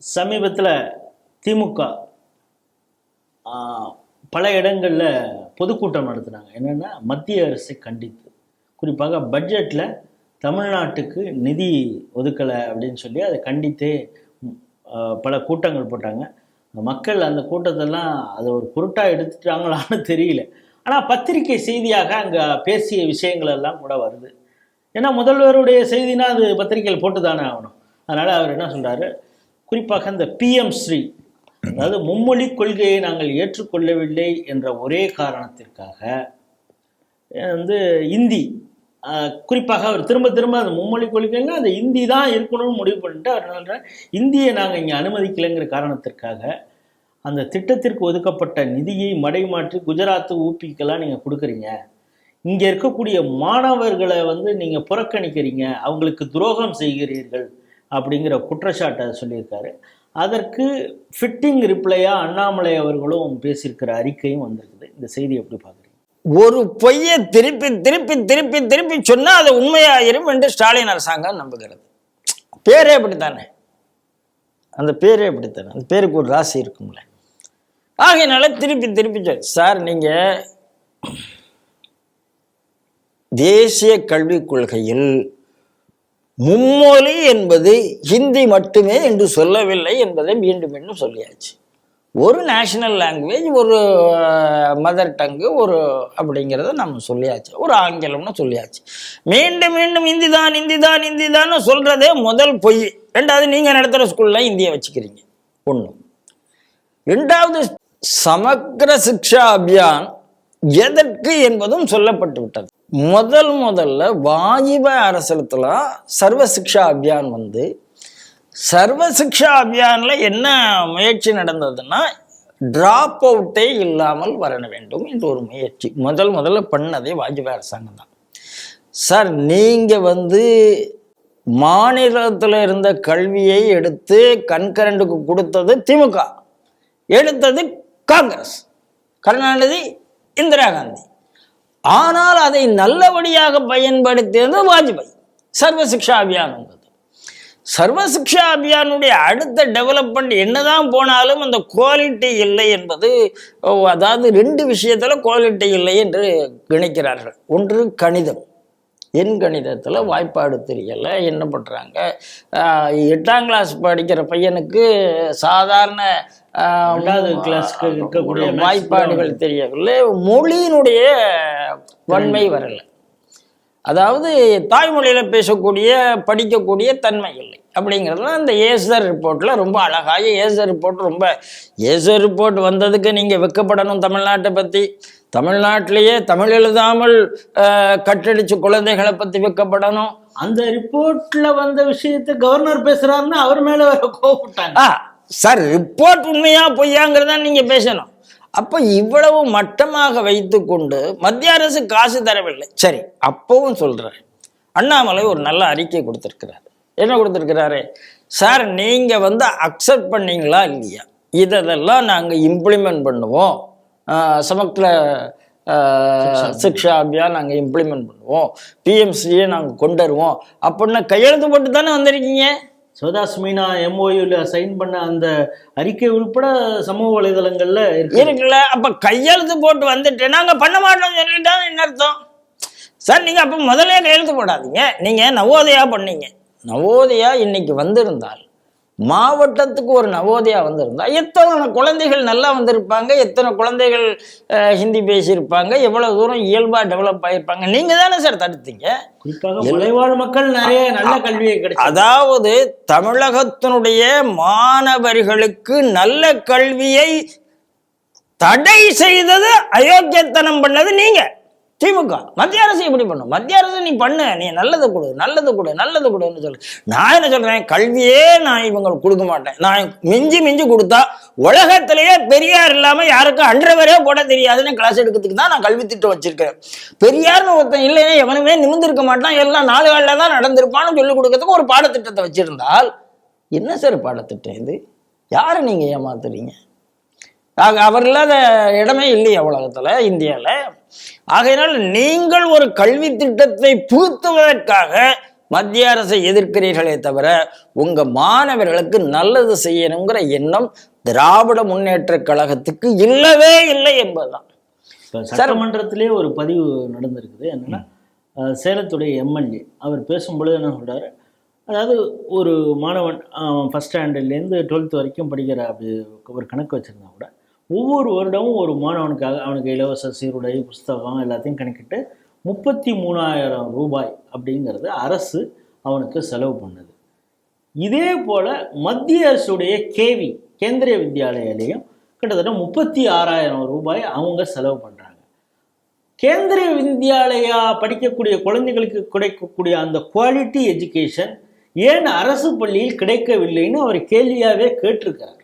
சமீபத்தில் திமுக பல இடங்களில் பொதுக்கூட்டம் நடத்துனாங்க. என்னென்னா மத்திய அரசை கண்டித்து. குறிப்பாக பட்ஜெட்டில் தமிழ்நாட்டுக்கு நிதி ஒதுக்கலை அப்படின்னு சொல்லி அதை கண்டித்தே பல கூட்டங்கள் போட்டாங்க. மக்கள் அந்த கூட்டத்தெல்லாம் அதை ஒரு பொருட்டாக எடுத்துட்டாங்களான்னு தெரியல. ஆனால் பத்திரிகை செய்தியாக அங்கே பேசிய விஷயங்கள் எல்லாம் கூட வருது. ஏன்னா முதல்வருடைய செய்தினா அது பத்திரிகையில் போட்டு தானே ஆகணும். அதனால் அவர் என்ன சொல்கிறாரு குறிப்பாக இந்த பிஎம் ஸ்ரீ அதாவது மும்மொழி கொள்கையை நாங்கள் ஏற்றுக்கொள்ளவில்லை என்ற ஒரே காரணத்திற்காக வந்து இந்தி குறிப்பாக அவர் திரும்ப திரும்ப அந்த மும்மொழி கொள்கைங்க அந்த இந்தி தான் இருக்கணும்னு முடிவு பண்ணிட்டு அவர் என்ன இந்தியை நாங்கள் இங்கே அனுமதிக்கலைங்கிற காரணத்திற்காக அந்த திட்டத்திற்கு ஒதுக்கப்பட்ட நிதியை மடைமாற்றி குஜராத்து ஊப்பிக்கெல்லாம் நீங்கள் கொடுக்குறீங்க. இங்கே இருக்கக்கூடிய மாணவர்களை வந்து நீங்கள் புறக்கணிக்கிறீங்க. அவங்களுக்கு துரோகம் செய்கிறீர்கள். அப்படிங்கிற குற்றச்சாட்டை சொல்லியிருக்காரு. அதற்கு ஃபிட்டிங் ரிப்ளையாக அண்ணாமலை அவர்களும் பேசியிருக்கிற அறிக்கையும் வந்திருக்குது. இந்த செய்தி எப்படி பார்க்குறீங்க? ஒரு பொய்யை திருப்பி திருப்பி திருப்பி திருப்பி சொன்னால் அது உண்மையாயிரும் என்று ஸ்டாலின் அரசாங்கம் நம்புகிறது. பேரே அப்படித்தானே? அந்த பேரே அப்படித்தானே? அந்த பேருக்கு ஒரு ராசி இருக்கும்ல. ஆகையினால திருப்பி திருப்பி சொல். சார் நீங்க தேசிய கல்விக் கொள்கையில் மும்மொழி என்பது ஹிந்தி மட்டுமே என்று சொல்லவில்லை என்பதை மீண்டும் மீண்டும் சொல்லியாச்சு. ஒரு நேஷனல் லாங்குவேஜ் ஒரு மதர் டங்கு ஒரு அப்படிங்கிறத நம்ம சொல்லியாச்சு. ஒரு ஆங்கிலம்னு சொல்லியாச்சு. மீண்டும் மீண்டும் இந்தி தான் இந்தி தான் இந்தி தான் சொல்கிறதே முதல் பொய். ரெண்டாவது நீங்கள் நடத்துகிற ஸ்கூலில் இந்தியை வச்சுக்கிறீங்க. ஒன்று ரெண்டாவது சமக்கிர சிக்ஷா அபியான் எதற்கு என்பதும் சொல்லப்பட்டு விட்டது முதல் முதல்ல வாஜிப அரசுல சர்வ சிக்ஷா அபியான் வந்து சர்வ சிக்ஷா அபியானில் என்ன முயற்சி நடந்ததுன்னா ட்ராப் அவுட்டே இல்லாமல் வர வேண்டும் என்ற ஒரு முயற்சி. முதல் முதல்ல பண்ணதே வாஜ்பாய் அரசாங்கம் தான். சார் நீங்கள் வந்து மாநிலத்தில் இருந்த கல்வியை எடுத்து கண்கரண்டுக்கு கொடுத்தது திமுக எடுத்தது காங்கிரஸ். கருணாநிதி இந்திரா காந்தி. ஆனால் அதை நல்லபடியாக பயன்படுத்தியது வாஜ்பாய். சர்வசிக்ஷா அபியான் அபியானுடைய அடுத்த டெவலப்மெண்ட் என்னதான் போனாலும் அந்த குவாலிட்டி இல்லை என்பது ஓ, அதாவது ரெண்டு விஷயத்துல குவாலிட்டி இல்லை என்று நினைக்கிறார்கள் ஒன்று கணிதம். எண் கணிதத்தில் வாய்ப்பாடு தெரியல. என்ன பண்ணுறாங்க எட்டாம் கிளாஸ் படிக்கிற பையனுக்கு சாதாரண கிளாஸ்க்கு இருக்கக்கூடிய வாய்ப்பாடுகள் தெரியவில்லை. மொழியினுடைய வன்மை வரல. அதாவது தாய்மொழியில பேசக்கூடிய படிக்கக்கூடிய தன்மை இல்லை. அப்படிங்கிறதுலாம் இந்த ஏசர் ரிப்போர்ட்ல ரொம்ப அழகாக ஏசர் ரிப்போர்ட் ரொம்ப ஏசர் ரிப்போர்ட் வந்ததுக்கு நீங்க வெக்கப்படணும் தமிழ்நாட்டை பத்தி. தமிழ்நாட்டிலேயே தமிழ் எழுதாமல் கட்டடிச்ச குழந்தைகளை பத்தி வெக்கப்படணும். அந்த ரிப்போர்ட்ல வந்த விஷயத்தை கவர்னர் பேசுறாருன்னா அவர் மேல வேற கோவப்பட்டாங்க. சார் ரிப்போர்ட் உண்மையா பொய்யாங்கிறதா நீங்க பேசணும். அப்போ இவ்வளவு மட்டமாக வைத்துக்கொண்டு மத்திய அரசு காசு தரவில்லை. சரி அப்பவும் சொல்றேன். அண்ணாமலை ஒரு நல்ல அறிக்கை கொடுத்துருக்கிறார். என்ன கொடுத்துருக்கிறாரு? சார் நீங்கள் வந்து அக்செப்ட் பண்ணீங்களா இல்லையா? இதெல்லாம் நாங்கள் இம்ப்ளிமெண்ட் பண்ணுவோம். ஆ, சிக்ஷா அபியான் நாங்கள் இம்ப்ளிமெண்ட் பண்ணுவோம். பிஎம்சியை நாங்கள் கொண்டு வருவோம் அப்படின்னா கையெழுத்து போட்டு தானே வந்திருக்கீங்க? சிவதாஸ் மீனா எம்ஓயூல சைன் பண்ண அந்த அறிக்கை உள்பட சமூக வலைதளங்கள்ல இருக்குல்ல அப்ப கையெழுத்து போட்டு வந்துட்டு நாங்க பண்ண மாட்டோம்னு சொல்லிட்டா என்ன அர்த்தம்? சார் நீங்க அப்ப முதல்ல கையெழுத்து போடாதீங்க. நீங்க நவோதயா பண்ணீங்க. நவோதயா இன்னைக்கு வந்திருந்தால் மாவட்டத்துக்கு ஒரு நவோதயா வந்திருந்தா எத்தனை குழந்தைகள் நல்லா வந்திருப்பாங்க எத்தனை குழந்தைகள் ஹிந்தி பேசியிருப்பாங்க எவ்வளவு தூரம் இயல்பா டெவலப் ஆயிருப்பாங்க நீங்க தானே சார் தடுத்தீங்க? மலைவாழ் மக்கள் நிறைய நல்ல கல்வியை கிடைச்சு அதாவது தமிழகத்தினுடைய மாணவர்களுக்கு நல்ல கல்வியை தடை செய்தது அயோக்கியத்தனம் பண்ணது நீங்க. திமுக மத்திய அரசு எப்படி பண்ணும். மத்திய அரசு நீ பண்ணு நீ நல்லது கொடு நல்லது கொடு நல்லது கொடுன்னு சொல்லு. நான் என்ன சொல்றேன்? கல்வியே நான் இவங்களுக்கு கொடுக்க மாட்டேன். நான் மிஞ்சி மிஞ்சி கொடுத்தா உலகத்திலேயே பெரியார் இல்லாம யாருக்கும் அன்றவரே போட தெரியாதுன்னு கிளாஸ் எடுக்கிறதுக்கு தான் நான் கல்வி திட்டம் வச்சிருக்கேன். பெரியார்னு ஒருத்தன் இல்லைன்னா எவனுமே நிமிந்திருக்க மாட்டான். எல்லாம் நாடுகளில் தான் நடந்திருப்பான்னு சொல்லி கொடுக்கறதுக்கு ஒரு பாடத்திட்டத்தை வச்சிருந்தால் என்ன சார் பாடத்திட்டம் இது? யாரை நீங்க ஏமாத்துறீங்க? அவர் இல்லாத இடமே இல்லையா உலகத்துல இந்தியாவில் ஆகையினால் நீங்கள் ஒரு கல்வி திட்டத்தை புகுத்துவதற்காக மத்திய அரசை எதிர்க்கிறீர்களே தவிர உங்க மாணவர்களுக்கு நல்லது செய்யணுங்கிற எண்ணம் திராவிட முன்னேற்ற கழகத்துக்கு இல்லவே இல்லை என்பதுதான். சட்டமன்றத்திலே ஒரு பதிவு நடந்திருக்குது. என்னன்னா சேலத்துடைய எம்எல்ஏ அவர் பேசும்பொழுது என்ன சொல்றாரு? அதாவது ஒரு மாணவன் ஃபஸ்ட் ஸ்டாண்டர்ட்லேருந்து டுவெல்த் வரைக்கும் படிக்கிற அப்படி ஒரு கணக்கு வச்சுருந்தா கூட ஒவ்வொரு வருடமும் ஒரு மாணவனுக்காக அவனுக்கு இலவச சீருடை புஸ்தகம் எல்லாத்தையும் கணக்கிட்டு முப்பத்தி மூணாயிரம் ரூபாய் அப்படிங்கிறது அரசு அவனுக்கு செலவு பண்ணுது. இதே போல் மத்திய அரசுடைய கேவி கேந்திரிய வித்யாலயாலையும் கிட்டத்தட்ட முப்பத்தி ஆறாயிரம் ரூபாய் அவங்க செலவு பண்ணுறாங்க கேந்திரிய வித்யாலயா படிக்கக்கூடிய குழந்தைகளுக்கு கிடைக்கக்கூடிய அந்த குவாலிட்டி எஜுகேஷன் ஏன் அரசு பள்ளியில் கிடைக்கவில்லைன்னு அவர் கேள்வியாகவே கேட்டிருக்கிறார்.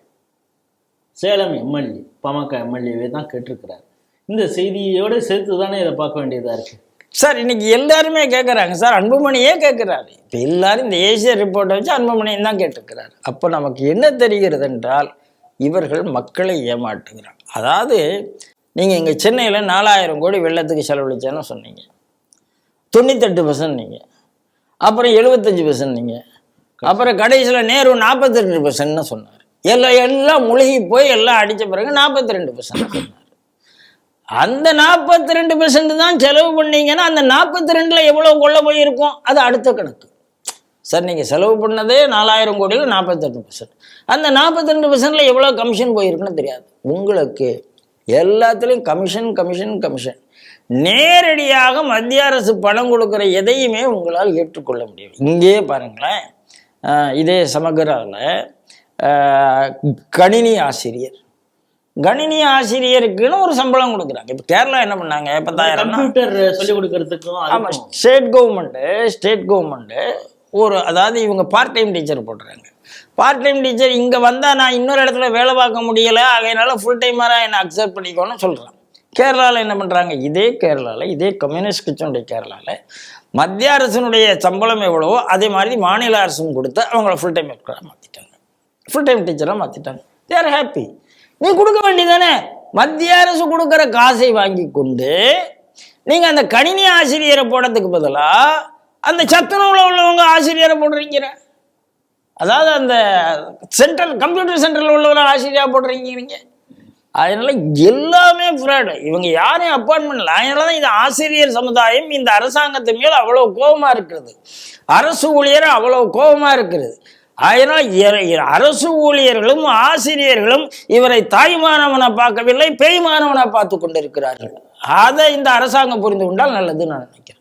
சேலம் எம்எல்ஏ. பாமக எம்எல்ஏவே தான் கேட்டிருக்கிறார். இந்த செய்தியோடு சேர்த்து தானே இதை பார்க்க வேண்டியதாக இருக்குது சார் இன்னைக்கு எல்லாருமே கேட்குறாங்க சார். அன்புமணியே கேட்குறாரு இப்போ எல்லாரும் இந்த ஏசிய ரிப்போர்ட்டை வச்சு அன்புமணியும் தான் கேட்டிருக்கிறாரு. அப்போ நமக்கு என்ன தெரிகிறது என்றால் இவர்கள் மக்களை ஏமாற்றுகிறார். அதாவது நீங்கள் இங்கே சென்னையில் நாலாயிரம் கோடி வெள்ளத்துக்கு செலவழிச்சேன்னு சொன்னீங்க. தொண்ணூத்தெட்டு பர்சன்ட் நீங்கள் அப்புறம் எழுபத்தஞ்சு பர்சன்ட் நீங்கள் அப்புறம் கடைசியில் நேரு நாற்பத்தெட்டு பர்சன்ட்னு சொன்னார். எல்லாம் எல்லாம் முழுகி போய் எல்லாம் அடித்த பிறகு நாற்பத்தி ரெண்டு பர்சன்ட் அந்த நாற்பத்தி ரெண்டு பெர்சன்ட் தான் செலவு பண்ணீங்கன்னா அந்த நாற்பத்தி ரெண்டில் எவ்வளோ கொள்ள போயிருக்கும்? அது அடுத்த கணக்கு. சார் நீங்கள் செலவு பண்ணதே நாலாயிரம் கோடியில் நாற்பத்தெட்டு பெர்சன்ட் அந்த நாற்பத்தி ரெண்டு பெர்சன்ட்ல எவ்வளோ கமிஷன் போயிருக்குன்னு தெரியாது. உங்களுக்கு எல்லாத்துலேயும் கமிஷன் கமிஷன் கமிஷன் நேரடியாக மத்திய அரசு பணம் கொடுக்குற எதையுமே உங்களால் ஏற்றுக்கொள்ள முடியும் இங்கேயே பாருங்களேன். இதே சமகராவில் கணினி ஆசிரியர். கணினி ஆசிரியருக்குன்னு ஒரு சம்பளம் கொடுக்குறாங்க. இப்போ கேரளா என்ன பண்ணாங்க? பத்தாயிரம் கம்ப்யூட்டர் சொல்லிக் கொடுக்கறதுக்கும் ஆமாம் ஸ்டேட் கவர்மெண்ட்டு ஸ்டேட் கவர்மெண்ட்டு ஒரு அதாவது இவங்க பார்ட் டைம் டீச்சர் போடுறாங்க. பார்ட் டைம் டீச்சர் இங்கே வந்தால் நான் இன்னொரு இடத்துல வேலை பார்க்க முடியலை அதனால ஃபுல் டைமராக என்னை அக்செப்ட் பண்ணிக்கோன்னு சொல்கிறான் கேரளாவில் என்ன பண்ணுறாங்க இதே கேரளாவில் இதே கம்யூனிஸ்ட் கட்சியினுடைய கேரளாவில் மத்திய அரசினுடைய சம்பளம் எவ்வளவோ அதே மாதிரி மாநில அரசும் கொடுத்து அவங்கள ஃபுல் டைம் மாற்றிட்டாங்க ஃபுல் டைம் டீச்சராக மாற்றிட்டாங்க தேர் ஹாப்பி நீ கொடுக்க வேண்டியதானே மத்திய அரசு கொடுக்குற காசை வாங்கி கொண்டு நீங்கள் அந்த கணினி ஆசிரியரை போடுறதுக்கு பதிலாக அந்த சத்துணவில் உள்ளவங்க ஆசிரியரை போடுறீங்க அதாவது அந்த சென்ட்ரல் கம்ப்யூட்டர் சென்டரில் உள்ளவரை ஆசிரியராக போடுறீங்க அதனால எல்லாமே ஃப்ராடு இவங்க யாரையும் அப்பாயின்மெண்ட் பண்ணல. அதனால தான் இந்த ஆசிரியர் சமுதாயம் இந்த அரசாங்கத்து மேல் அவ்வளோ கோபமாக இருக்கிறது. அரசு ஊழியர் அவ்வளோ கோபமாக இருக்கிறது. அதனால் அரசு ஊழியர்களும் ஆசிரியர்களும் இவரை தாய்மானவனை பார்க்கவில்லை பேய்மானவனை பார்த்து கொண்டிருக்கிறார்கள். அதை இந்த அரசாங்கம் புரிந்து கொண்டால் நல்லதுன்னு நான் நினைக்கிறேன்.